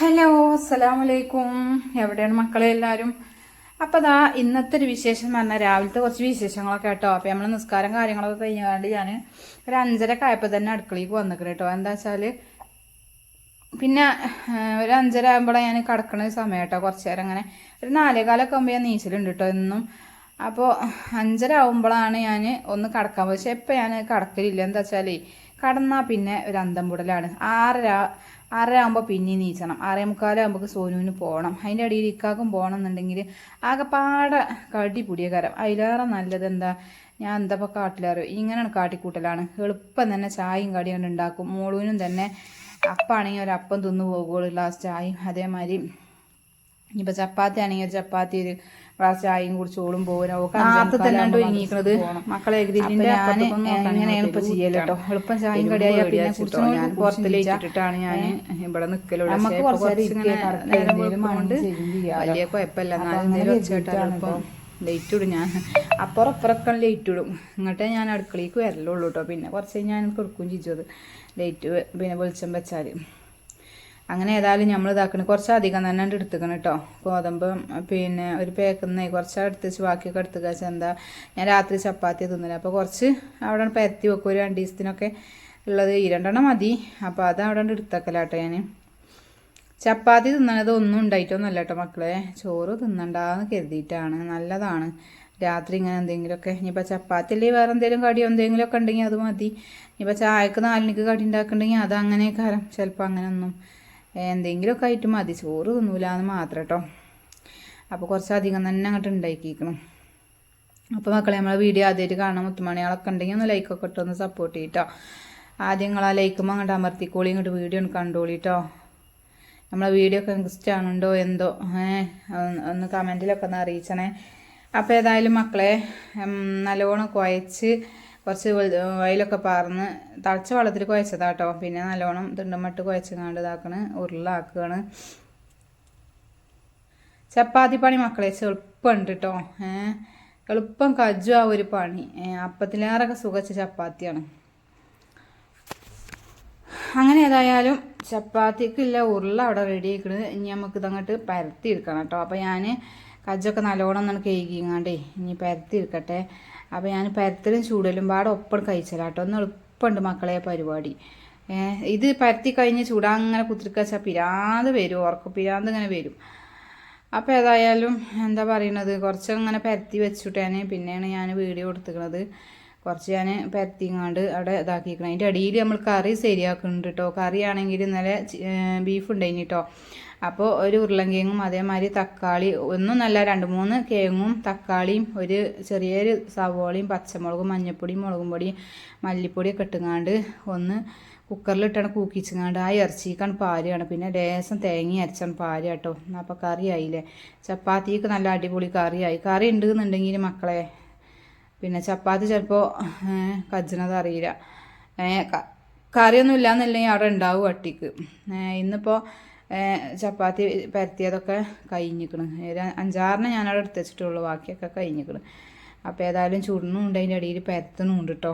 Hello അസ്സലാം അലൈക്കും എവിടെയാണ് മക്കളെ എല്ലാവരും? അപ്പോൾ ദാ ഇന്നത്തെ ഒരു വിശേഷം പറഞ്ഞാൽ രാവിലത്തെ കുറച്ച് വിശേഷങ്ങളൊക്കെ കേട്ടോ. അപ്പോൾ നമ്മൾ നിസ്കാരം കാര്യങ്ങളൊക്കെ കഴിഞ്ഞാണ്ട് ഞാൻ ഒരു അഞ്ചരക്ക് ആയപ്പോൾ തന്നെ അടുക്കളയ്ക്ക് വന്നിക്കണം കേട്ടോ. എന്താ വെച്ചാൽ പിന്നെ ഒരു അഞ്ചര ആകുമ്പോഴാണ് ഞാൻ കിടക്കണ സമയം കേട്ടോ. കുറച്ച് നേരം അങ്ങനെ ഒരു നാലേകാലൊക്കെ ആകുമ്പോൾ ഞാൻ നീച്ചലുണ്ട് കേട്ടോ എന്നും. അപ്പോൾ അഞ്ചര ആകുമ്പോഴാണ് ഞാൻ ഒന്ന് കിടക്കാൻ പക്ഷേ ഇപ്പം ഞാൻ കിടക്കലില്ല. എന്താ വെച്ചാൽ കടന്നാൽ പിന്നെ ഒരു അന്തം പുടലാണ്. ആറര ആറര ആകുമ്പോൾ പിന്നെ നീച്ചണം. ആറേ മുക്കാലാകുമ്പോൾ സോനുവിന് പോകണം അതിന്റെ ഇടയിൽ ഇക്കാക്കും പോകണം എന്നുണ്ടെങ്കിൽ ആകെപ്പാടെ കടി പുടിയ കരം അതിലേറെ നല്ലത് എന്താ? ഞാൻ എന്താ ഇപ്പോൾ കാട്ടിലേറോ ഇങ്ങനെയാണ് കാട്ടിക്കൂട്ടലാണ്. എളുപ്പം തന്നെ ചായയും കടിയും ഉണ്ടാക്കും മോളൂനും തന്നെ അപ്പാണെങ്കിൽ ഒരപ്പം തിന്നു പോകുള്ളൂ ഗ്ലാസ് ചായയും അതേമാതിരി. ഇനിയിപ്പോൾ ചപ്പാത്തി ആണെങ്കിൽ ഒരു ചപ്പാത്തി ഒരു ഗ്ലാസ് ചായയും കുടിച്ചോളും പോകുന്നത് ഒരുങ്ങിയിരിക്കണത്. മക്കളെ ഞാൻ എങ്ങനെയാണ് ഇപ്പൊ ചെയ്യലോ എളുപ്പം ചായയും കടിയായ പിന്നെ പുറത്തിലേക്കിട്ടിട്ടാണ് ഞാൻ ഇവിടെ നമുക്ക് കുറച്ച് വലിയ കുഴപ്പമില്ല. ലേറ്റ് ഇടും. ഞാൻ അപ്പുറം അപ്പുറമൊക്കെ ലൈറ്റ് ഇടും. ഇങ്ങോട്ടേ ഞാൻ അടുക്കളയ്ക്ക് വരലുള്ളൂ കേട്ടോ പിന്നെ കുറച്ച് കഴിഞ്ഞാൽ ഞാൻ കൊടുക്കുകയും ചെയ്തത് ലേറ്റ് പിന്നെ വെളിച്ചം വെച്ചാൽ അങ്ങനെ ഏതായാലും നമ്മൾ ഇതാക്കണം. കുറച്ച് അധികം തന്നെ എടുത്തുക്കണം കേട്ടോ ഗോതമ്പ് പിന്നെ ഒരു പേക്കുന്ന കുറച്ച് എടുത്ത് ബാക്കിയൊക്കെ എടുത്ത് എന്താ ഞാൻ രാത്രി ചപ്പാത്തി തിന്നില്ല അപ്പോൾ കുറച്ച് അവിടെ പരത്തി വെക്കും. ഒരു രണ്ട് ദിവസത്തിനൊക്കെ ഉള്ളത് ഈ രണ്ടെണ്ണം മതി. അപ്പോൾ അത് അവിടെ എടുത്തേക്കലാട്ടോ ഞാൻ ചപ്പാത്തി തിന്നണത് ഒന്നും ഉണ്ടായിട്ടൊന്നുമല്ല കേട്ടോ മക്കളെ. ചോറ് തിന്നണ്ടെന്ന് കരുതിയിട്ടാണ്. നല്ലതാണ്. രാത്രി ഇങ്ങനെ എന്തെങ്കിലുമൊക്കെ. ഇനിയിപ്പോൾ ചപ്പാത്തി അല്ലെങ്കിൽ വേറെ എന്തെങ്കിലും കടിയോ എന്തെങ്കിലുമൊക്കെ ഉണ്ടെങ്കിൽ അത് മതി. ഇനിയിപ്പോൾ ചായക്ക് നാലിനിക്ക് കടി ഉണ്ടാക്കുന്നുണ്ടെങ്കിൽ അത് അങ്ങനെ ചിലപ്പോൾ അങ്ങനെയൊന്നും എന്തെങ്കിലുമൊക്കെ ആയിട്ട് മതി. ചോറ് തിന്നൂല എന്ന് മാത്രം കേട്ടോ അപ്പോൾ കുറച്ചധികം തന്നെ അങ്ങോട്ട് ഉണ്ടാക്കിക്കണം അപ്പോൾ മക്കളെ നമ്മളെ വീഡിയോ ആദ്യമായിട്ട് കാണാൻ മുത്തുമണികളൊക്കെ ഉണ്ടെങ്കിൽ ഒന്ന് ലൈക്കൊക്കെ ഇട്ട് ഒന്ന് സപ്പോർട്ട് ചെയ്യട്ടോ. ആദ്യം നിങ്ങൾ ആ ലൈക്കുമ്പോൾ അങ്ങോട്ട് അമർത്തിക്കോളി ഇങ്ങോട്ട് വീഡിയോ ഒന്ന് കണ്ടോളി കേട്ടോ നമ്മളെ വീഡിയോ ഒക്കെ നിങ്ങൾക്ക് ഇഷ്ടമാണുണ്ടോ എന്തോ? ഒന്ന് കമന്റിലൊക്കെ ഒന്ന് അറിയിച്ചണേ. അപ്പോൾ ഏതായാലും മക്കളെ നല്ലോണം കുഴച്ച് കുറച്ച് വയലൊക്കെ പാർന്ന് തളച്ച വെള്ളത്തിൽ കുഴച്ചതാട്ടോ. പിന്നെ നല്ലോണം തിണ്ടമട്ട് കുഴച്ചങ്ങാണ്ട് ഇതാക്കണ് ഉരുളാക്കുകയാണ് ചപ്പാത്തി പണി മക്കളെ എളുപ്പമുണ്ട് കേട്ടോ ഏഹ് എളുപ്പം കജു ആ ഒരു പണി. അപ്പത്തിലേറൊക്കെ സുഖച്ച ചപ്പാത്തിയാണ്. അങ്ങനെ ഏതായാലും ചപ്പാത്തിക്കില്ല ഉരുള അവിടെ റെഡി ആക്കണത് ഇനി നമുക്ക് ഇതങ്ങോട്ട് പരത്തി എടുക്കണം കേട്ടോ. അപ്പോൾ ഞാൻ കജ്ജൊക്കെ നല്ലോണം ഒന്ന് കേക്കിങ്ങാണ്ടേ ഇനി പരത്തി എടുക്കട്ടെ. അപ്പോൾ ഞാൻ പരത്തലും ചൂടലും പാടെ ഒപ്പം കഴിച്ചലാട്ടോ ഒന്ന് എളുപ്പമുണ്ട് മക്കളെ പരിപാടി. ഇത് പരത്തി കഴിഞ്ഞ് ചൂടാ അങ്ങനെ കുത്തിരിക്കച്ചാൽ പിരാന്ത് വരും ഉറക്ക പിരാന്ത് ഇങ്ങനെ വരും. അപ്പോൾ ഏതായാലും എന്താ പറയണത് കുറച്ച് അങ്ങനെ പരത്തി വെച്ചിട്ടാണ് പിന്നെയാണ് ഞാൻ വീഡിയോ കൊടുത്തിക്കണത് കുറച്ച് ഞാൻ പരത്തിങ്ങാണ്ട് അവിടെ ഇതാക്കിക്കണം. അതിന്റെ അടിയിൽ നമ്മൾ കറി ശരിയാക്കുന്നുണ്ട് കേട്ടോ കറി ആണെങ്കിൽ ഇന്നലെ ബീഫ് ഉണ്ടായിന് കേട്ടോ അപ്പോൾ ഒരു ഉരുളൻകിഴങ്ങും അതേമാതിരി തക്കാളി ഒന്നും നല്ല രണ്ട് മൂന്ന് കിഴങ്ങും തക്കാളിയും ഒരു ചെറിയൊരു സവോളയും പച്ചമുളകും മഞ്ഞൾപ്പൊടിയും മുളകും പൊടിയും മല്ലിപ്പൊടിയൊക്കെ ഇട്ടുങ്ങാണ്ട് ഒന്ന് കുക്കറിലിട്ടാണ് കൂക്കിച്ചങ്ങാണ്ട് ആ ഇറച്ചിക്കാണ് പാരുകയാണ് പിന്നെ ലേസം തേങ്ങ അരച്ചാണ് പാരുക കേട്ടോ അപ്പോൾ കറി ആയില്ലേ ചപ്പാത്തിക്ക് നല്ല അടിപൊളി കറിയായി. കറി ഉണ്ട് എന്നുണ്ടെങ്കിൽ മക്കളെ പിന്നെ ചപ്പാത്തി ചിലപ്പോൾ കജ്ജണത് അറിയില്ല. കറിയൊന്നും ഇല്ല കറിയൊന്നും ഇല്ലാന്നില്ലെങ്കിൽ അവിടെ ഉണ്ടാവും അട്ടിക്ക് ഇന്നിപ്പോൾ ചപ്പാത്തി പരത്തിയതൊക്കെ കഴിഞ്ഞിക്കണ്. ഒരു അഞ്ചാറിന് ഞാനവിടെ എടുത്ത് വെച്ചിട്ടുള്ളൂ ബാക്കിയൊക്കെ കഴിഞ്ഞിക്കണ്. അപ്പോൾ ഏതായാലും ചുടണുണ്ട് അതിന്റെ ഇടയിൽ പരത്തണുണ്ട് കേട്ടോ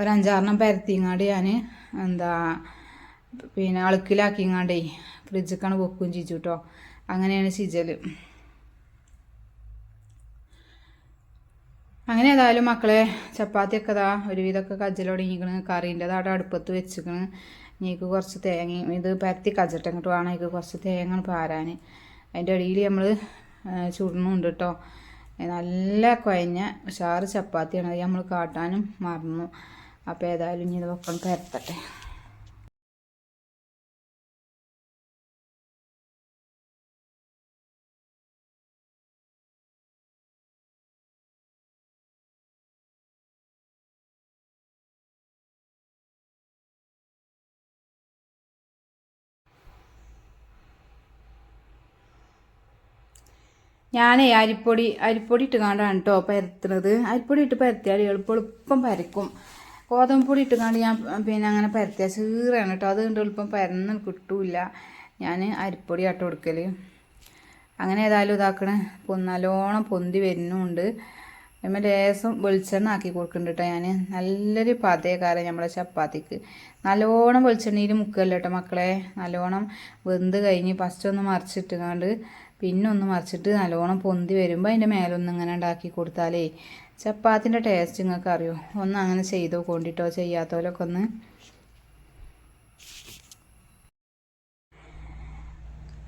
ഒരു അഞ്ചാറെണ്ണം പരത്തിങ്ങാണ്ട് ഞാൻ എന്താ പിന്നെ അളുക്കിലാക്കിങ്ങാണ്ടേ ഫ്രിഡ്ജിക്കാണ് വെക്കുകയും ചീച്ചു കേട്ടോ അങ്ങനെയാണ് ചിജൽ അങ്ങനെ ഏതായാലും മക്കളെ ചപ്പാത്തിയൊക്കെ ഇതാ ഒരുവിധമൊക്കെ കജ്ജലൊടങ്ങിക്കണ് കറീന്റെ അവിടെ അടുപ്പത്ത് വെച്ചിക്കണ്. നീക്ക് കുറച്ച് തേങ്ങയും ഇത് പരത്തി കജ്ജട്ടെ അങ്ങോട്ട് വേണം എനിക്ക് കുറച്ച് തേങ്ങ പാരാൻ അതിന്റെ ഇടയിൽ നമ്മൾ ചുടണുണ്ട് കേട്ടോ നല്ല കുഴഞ്ഞ ഉഷാറ് ചപ്പാത്തിയാണ്. അത് നമ്മൾ കാട്ടാനും മറന്നു. അപ്പോൾ ഏതായാലും ഇനി ഇത് വെക്കണം പരത്തട്ടെ. ഞാനേ അരിപ്പൊടി അരിപ്പൊടി ഇട്ട് കാണ്ടാണ് കേട്ടോ പരത്തുന്നത് അരിപ്പൊടി ഇട്ട് പരത്തിയാൽ എളുപ്പം എളുപ്പം പരക്കും. ഗോതമ്പ് പൊടി ഇട്ട് കാണ്ട് ഞാൻ പിന്നെ അങ്ങനെ പരത്തിയാൽ ചീറയാണ് കേട്ടോ അതുകൊണ്ട് എളുപ്പം പരന്ന് കിട്ടൂല ഞാൻ അരിപ്പൊടി ആട്ട് കൊടുക്കൽ അങ്ങനെ ഏതായാലും ഇതാക്കണ. നല്ലോണം പൊന്തി വരുന്നുണ്ട്. നമ്മൾ ലേസം വെളിച്ചെണ്ണ ആക്കി കൊടുക്കുന്നുണ്ട് കേട്ടോ ഞാൻ നല്ലൊരു പതയക്കാരം നമ്മളെ ചപ്പാത്തിക്ക്. നല്ലോണം വെളിച്ചെണ്ണയിൽ മുക്കല്ലോ കേട്ടോ മക്കളെ? നല്ലോണം വെന്ത് കഴിഞ്ഞ് ഫസ്റ്റ് ഒന്ന് മറിച്ചിട്ടുകൊണ്ട് പിന്നെ ഒന്ന് മറിച്ചിട്ട് നല്ലോണം പൊന്തി വരുമ്പോൾ അതിന്റെ മേലൊന്നും ഇങ്ങനെ ഉണ്ടാക്കി കൊടുത്താലേ ചപ്പാത്തിന്റെ ടേസ്റ്റ് നിങ്ങൾക്ക് അറിയോ ഒന്ന് അങ്ങനെ ചെയ്തോ? കൊണ്ടിട്ടോ? ചെയ്യാത്തവരൊക്കെ ഒന്ന്.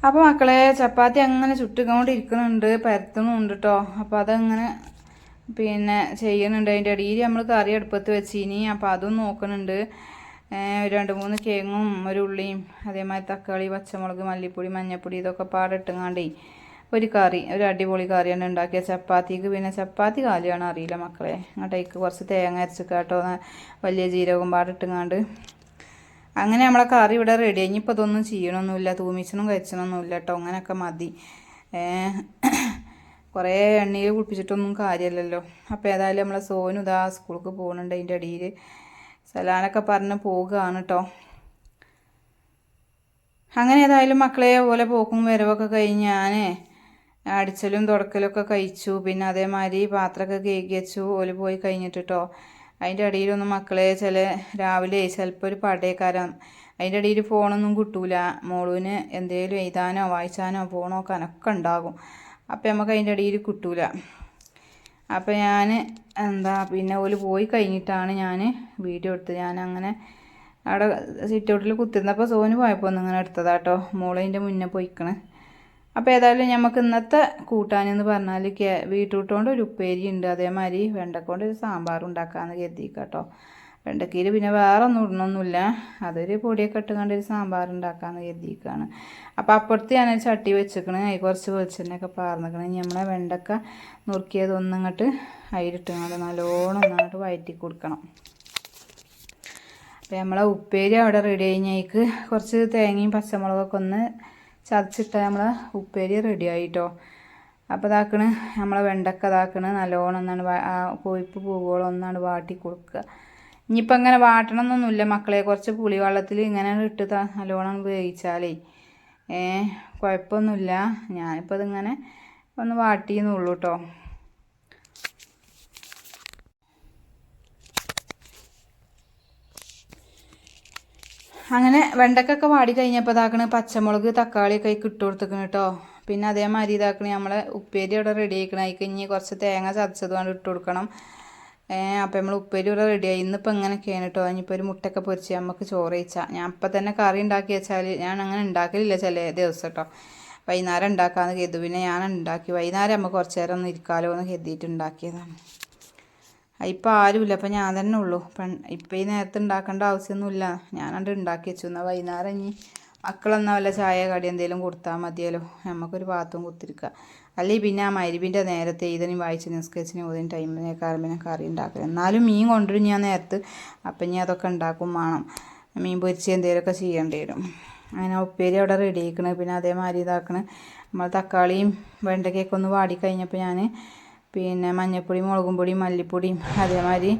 അപ്പോൾ മക്കളെ ചപ്പാത്തി അങ്ങനെ ചുട്ടുകൊണ്ടിരിക്കുന്നുണ്ട്. പരത്തുന്നുണ്ട് കേട്ടോ അപ്പോൾ അതങ്ങനെ പിന്നെ ചെയ്യുന്നുണ്ട്. അതിന്റെ ഇടയിൽ നമ്മൾ കറി അടുപ്പത്ത് വെച്ചിനി. അപ്പോൾ അതും നോക്കുന്നുണ്ട്. ഒരു രണ്ട് മൂന്ന് കേങ്ങും ഒരു ഉള്ളിയും അതേമാതിരി തക്കാളി പച്ചമുളക് മല്ലിപ്പൊടി മഞ്ഞൾപ്പൊടി ഇതൊക്കെ പാടിട്ടുങ്ങാണ്ടേ ഒരു കറി ഒരു അടിപൊളി കറിയാണ് ഉണ്ടാക്കിയ ചപ്പാത്തിക്ക്. പിന്നെ ചപ്പാത്തി കാലിയാണ് അറിയില്ല മക്കളെ. അങ്ങോട്ടേക്ക് കുറച്ച് തേങ്ങ അരച്ചിക്കാട്ടോ. വലിയ ജീരകം പാടിട്ടുങ്ങാണ്ട്. അങ്ങനെ നമ്മളെ കറി ഇവിടെ റെഡി ഇനിയിപ്പോൾ ഇതൊന്നും ചെയ്യണമൊന്നുമില്ല തൂമിച്ചണം കഴിച്ചണമൊന്നുമില്ല കേട്ടോ അങ്ങനെയൊക്കെ മതി കുറേ എണ്ണയിൽ കുളിപ്പിച്ചിട്ടൊന്നും കാര്യമല്ലല്ലോ അപ്പോൾ ഏതായാലും നമ്മളെ സോനു ഇതാ സ്കൂൾക്ക് പോകുന്നുണ്ട് അതിന്റെ അടിയിൽ സലാനൊക്കെ പറഞ്ഞ് പോവുകയാണ് കേട്ടോ അങ്ങനെ ഏതായാലും മക്കളെ പോലെ പോക്കും വരവൊക്കെ കഴിഞ്ഞ് ഞാൻ അടിച്ചലും തുടക്കലൊക്കെ കഴിച്ചു. പിന്നെ അതേമാതിരി പാത്രമൊക്കെ കേക്ക് വെച്ചു. ഓൽ പോയി കഴിഞ്ഞിട്ട് കേട്ടോ അതിന്റെ ഇടയിലൊന്നും മക്കളെ ചില രാവിലെ ചിലപ്പോൾ ഒരു പടയക്കാരം അതിന്റെ ഇടയിൽ ഫോണൊന്നും കിട്ടൂല. മോളുവിന് എന്തെങ്കിലും എഴുതാനോ വായിച്ചാനോ ഫോണോ കനൊക്കെ ഉണ്ടാകും. അപ്പം നമുക്ക് അതിന്റെ ഇടയിൽ കിട്ടൂല. അപ്പം ഞാൻ എന്താ പിന്നെ ഓൽ പോയി കഴിഞ്ഞിട്ടാണ് ഞാൻ വീഡിയോ എടുത്തത്. ഞാൻ അങ്ങനെ അവിടെ സിറ്റ് ഔട്ടിൽ കുത്തിരുന്നപ്പോൾ സോന് പോയപ്പോൾ ഒന്ന് ഇങ്ങനെ എടുത്തതാട്ടോ. മോളതിന്റെ മുന്നേ പോയിക്കണേ. അപ്പോൾ ഏതായാലും നമുക്ക് ഇന്നത്തെ കൂട്ടാനെന്ന് പറഞ്ഞാൽ വീട്ടുകൂട്ടുകൊണ്ട് കൊണ്ട് ഒരു ഉപ്പേരി ഉണ്ട്. അതേമാതിരി വെണ്ടക്കൊണ്ട് ഒരു സാമ്പാർ ഉണ്ടാക്കാമെന്ന് കരുതിക്കാട്ടോ. വെണ്ടക്കയിൽ പിന്നെ വേറെ ഒന്നും ഇടണമൊന്നുമില്ല അതൊരു പൊടിയൊക്കെ ഇട്ടുകൊണ്ട് ഒരു സാമ്പാർ ഉണ്ടാക്കാമെന്ന് കരുതിയിരിക്കുകയാണ് അപ്പോൾ അപ്പുറത്ത് ഞാൻ ചട്ടി വെച്ചിക്കണ്. അതിൽ കുറച്ച് വെളിച്ചെണ്ണയൊക്കെ പാർന്നിക്കണ്. നമ്മളെ വെണ്ടക്ക നുറുക്കിയത് ഒന്നിങ്ങോട്ട് അതിലിട്ടുകൊണ്ട് നല്ലോണം ഒന്നങ്ങോട്ട് വയറ്റി കൊടുക്കണം. അപ്പോൾ നമ്മളെ ഉപ്പേരി അവിടെ റെഡി കഴിഞ്ഞേക്ക് കുറച്ച് തേങ്ങയും പച്ചമുളകൊക്കെ ഒന്ന് ചതച്ചിട്ടാൽ നമ്മളെ ഉപ്പേരി റെഡി ആയിട്ടോ. അപ്പോൾ ഇതാക്കണ്. നമ്മളെ വെണ്ടക്ക ഇതാക്കണ്. നല്ലോണം ഒന്നാണ് കൊഴുപ്പ് പൂവോളം ഒന്നാണ് വാട്ടി കൊടുക്കുക. ഇനിയിപ്പോൾ അങ്ങനെ വാട്ടണം എന്നൊന്നുമില്ല മക്കളെ കുറച്ച് പുളി വെള്ളത്തിൽ ഇങ്ങനെ ഇട്ട് നല്ലോണം ഉപയോഗിച്ചാലേ ഏ കുഴപ്പമൊന്നുമില്ല. ഞാനിപ്പോൾ ഇതിങ്ങനെ ഒന്ന് വാട്ടിയെന്നുള്ളൂ കേട്ടോ അങ്ങനെ വെണ്ടക്കൊക്കെ വാടി കഴിഞ്ഞപ്പോൾ ഇതാക്കണ പച്ചമുളക് തക്കാളിയൊക്കെ ഇട്ട് കൊടുത്തേക്കണ് കേട്ടോ പിന്നെ അതേമാതിരി ഇതാക്കണ നമ്മളെ ഉപ്പേരി അവിടെ റെഡി ആയിക്കണം. അതിക്ക് ഇനി കുറച്ച് തേങ്ങ ചതച്ചത് കൊണ്ട് ഇട്ട് കൊടുക്കണം. അപ്പോൾ നമ്മൾ ഉപ്പേരി ഇവിടെ റെഡിയായി ഇന്നിപ്പോൾ എങ്ങനെയൊക്കെയാണ് കേട്ടോ ഇനിയിപ്പോൾ ഒരു മുട്ടയൊക്കെ പൊരിച്ച് നമുക്ക് ചോറ് കഴിച്ചാൽ ഞാൻ അപ്പം തന്നെ കറി ഉണ്ടാക്കി വെച്ചാൽ ഞാൻ അങ്ങനെ ഉണ്ടാക്കലില്ല ചില ദിവസം കേട്ടോ വൈകുന്നേരം ഉണ്ടാക്കാമെന്ന് കരുതു. പിന്നെ ഞാൻ ഉണ്ടാക്കി. വൈകുന്നേരം നമുക്ക് കുറച്ച് നേരം ഒന്ന് ഇരിക്കാമല്ലോ എന്ന് കരുതിയിട്ട് ഉണ്ടാക്കിയതാണ്. ഇപ്പം ആരുമില്ല. അപ്പം ഞാൻ തന്നെ ഉള്ളൂ. പെൺ ഇപ്പം ഈ നേരത്തെ ഉണ്ടാക്കേണ്ട ആവശ്യമൊന്നുമില്ല. ഞാനണ്ട് ഉണ്ടാക്കി വെച്ചു. എന്നാൽ വൈകുന്നേരം ഇനി മക്കളെന്നാൽ വല്ല ചായ കടി എന്തെങ്കിലും കൊടുത്താൽ മതിയല്ലോ. നമുക്കൊരു പാത്രം കുത്തിരിക്കുക അല്ലെങ്കിൽ പിന്നെ ആ മരുവിന്റെ നേരത്തെ ഇതിനും വായിച്ച് നിസ്കരിച്ചിന് ഓതിന് ടൈമിനേക്കാളും പിന്നെ കറി ഉണ്ടാക്കുക എന്നാലും മീൻ കൊണ്ടുവരും ഞാൻ നേരത്ത്. അപ്പം ഞാൻ അതൊക്കെ ഉണ്ടാക്കും വേണം. മീൻ പൊരിച്ച് എന്തെങ്കിലുമൊക്കെ ചെയ്യേണ്ടി വരും. അങ്ങനെ ഉപ്പേരി അവിടെ റെഡി ആക്കണേ പിന്നെ അതേമാതിരി ഇതാക്കണ്. നമ്മൾ തക്കാളിയും വെണ്ടയ്ക്കൊക്കെ ഒന്ന് വാടി കഴിഞ്ഞപ്പോൾ ഞാൻ പിന്നെ മഞ്ഞൾപ്പൊടി മുളകും പൊടിയും മല്ലിപ്പൊടിയും അതേമാതിരി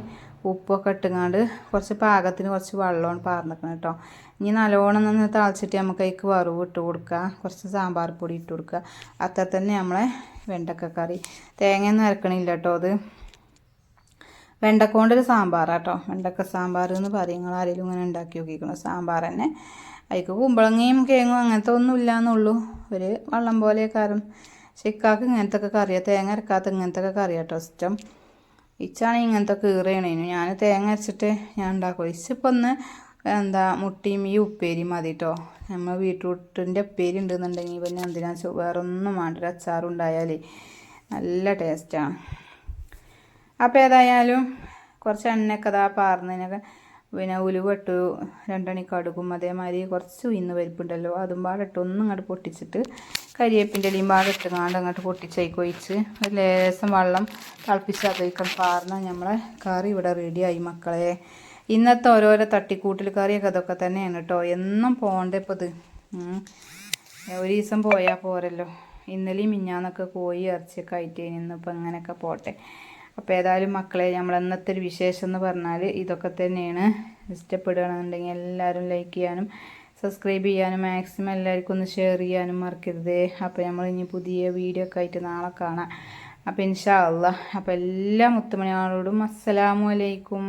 ഉപ്പൊക്കെ ഇട്ടുങ്ങാണ്ട് കുറച്ച് പാകത്തിന് കുറച്ച് വെള്ളമാണ് പാർന്നിക്കണം കേട്ടോ. ഇനി നല്ലോണം നിന്ന് തളച്ചിട്ട് നമുക്ക് അതിക്ക് വറവ് ഇട്ട് കൊടുക്കുക. കുറച്ച് സാമ്പാർ പൊടി ഇട്ട് കൊടുക്കുക. അത്ര തന്നെ നമ്മളെ വെണ്ടക്ക കറി തേങ്ങയൊന്നും അരക്കണില്ല കേട്ടോ അത്. വെണ്ടക്ക കൊണ്ടൊരു സാമ്പാറാട്ടോ വെണ്ടക്ക സാമ്പാർ എന്ന് പറയും. നിങ്ങൾ ആരെങ്കിലും ഇങ്ങനെ ഉണ്ടാക്കി നോക്കിക്കണം? സാമ്പാർ തന്നെ. അതിക്ക് കുമ്പളങ്ങയും കേങ്ങും അങ്ങനത്തെ ഒന്നും ഇല്ലയെന്നുള്ളൂ ഒരു വള്ളം പോലെ കാരണം ചിക്കാക്ക് ഇങ്ങനത്തെ ഒക്കെ കറിയാണ് തേങ്ങ അരക്കാത്ത ഇങ്ങനത്തെ ഒക്കെ കറിയാട്ടോ ഇഷ്ടം. ഇച്ചാണെങ്കിൽ ഇങ്ങനത്തെ കീറിയണേനു ഞാൻ തേങ്ങ അരച്ചിട്ട് ഞാൻ ഉണ്ടാക്കും. ഇച്ചിപ്പോൾ ഒന്ന് എന്താ മുട്ടിയും ഈ ഉപ്പേരി മതി കേട്ടോ നമ്മൾ ബീട്രൂട്ടിന്റെ ഉപ്പേരി ഉണ്ടെന്നുണ്ടെങ്കിൽ പിന്നെ എന്തിനാ വേറൊന്നും വേണ്ട. ഒരു അച്ചാറുണ്ടായാലേ നല്ല ടേസ്റ്റാണ് അപ്പോൾ ഏതായാലും കുറച്ച് എണ്ണയൊക്കെ അതാ പാർന്നതിനൊക്കെ പിന്നെ ഉലുവട്ടു രണ്ടണി കടുകും അതേമാതിരി കുറച്ച് ഇന്ന് പരിപ്പുണ്ടല്ലോ അതും പാടിട്ട് ഒന്നും അങ്ങോട്ട് പൊട്ടിച്ചിട്ട് കരിയേപ്പിന്റെ ഇലയും ഭാഗം കാണ്ട് അങ്ങോട്ട് പൊട്ടിച്ചേക്ക് ഒഴിച്ച് ഒരു ലേശം വെള്ളം തിളപ്പിച്ച് അതൊക്കെ പാർന്ന നമ്മളെ കറി ഇവിടെ റെഡിയായി മക്കളെ. ഇന്നത്തെ ഓരോരോ തട്ടിക്കൂട്ടിൽ കറിയൊക്കെ അതൊക്കെ തന്നെയാണ് കേട്ടോ. എന്നും പോകണ്ട ഇപ്പോൾ ഇത്. ഒരു ദിവസം പോയാൽ പോരല്ലോ. ഇന്നലെയും മിഞ്ഞാന്നൊക്കെ കോഴി ഇറച്ചിയൊക്കെ ആയിട്ട് ഇന്നിപ്പോൾ ഇങ്ങനെയൊക്കെ പോട്ടെ. അപ്പോൾ ഏതായാലും മക്കളെ നമ്മൾ ഇന്നത്തെ ഒരു വിശേഷം എന്ന് പറഞ്ഞാൽ ഇതൊക്കെ തന്നെയാണ്. ഇഷ്ടപ്പെടുകയാണെന്നുണ്ടെങ്കിൽ എല്ലാവരും ലൈക്ക് ചെയ്യാനും സബ്സ്ക്രൈബ് ചെയ്യാനും മാക്സിമം എല്ലാവർക്കും ഒന്ന് ഷെയർ ചെയ്യാനും മറക്കരുത്. അപ്പോൾ നമ്മൾ ഇനി പുതിയ വീഡിയോ ഒക്കെ ആയിട്ട് നാളെ കാണാം. അപ്പോൾ ഇൻഷാ അള്ളാ. അപ്പോൾ എല്ലാ മുത്തമണിയാളോടും അസ്സലാമു അലൈക്കും.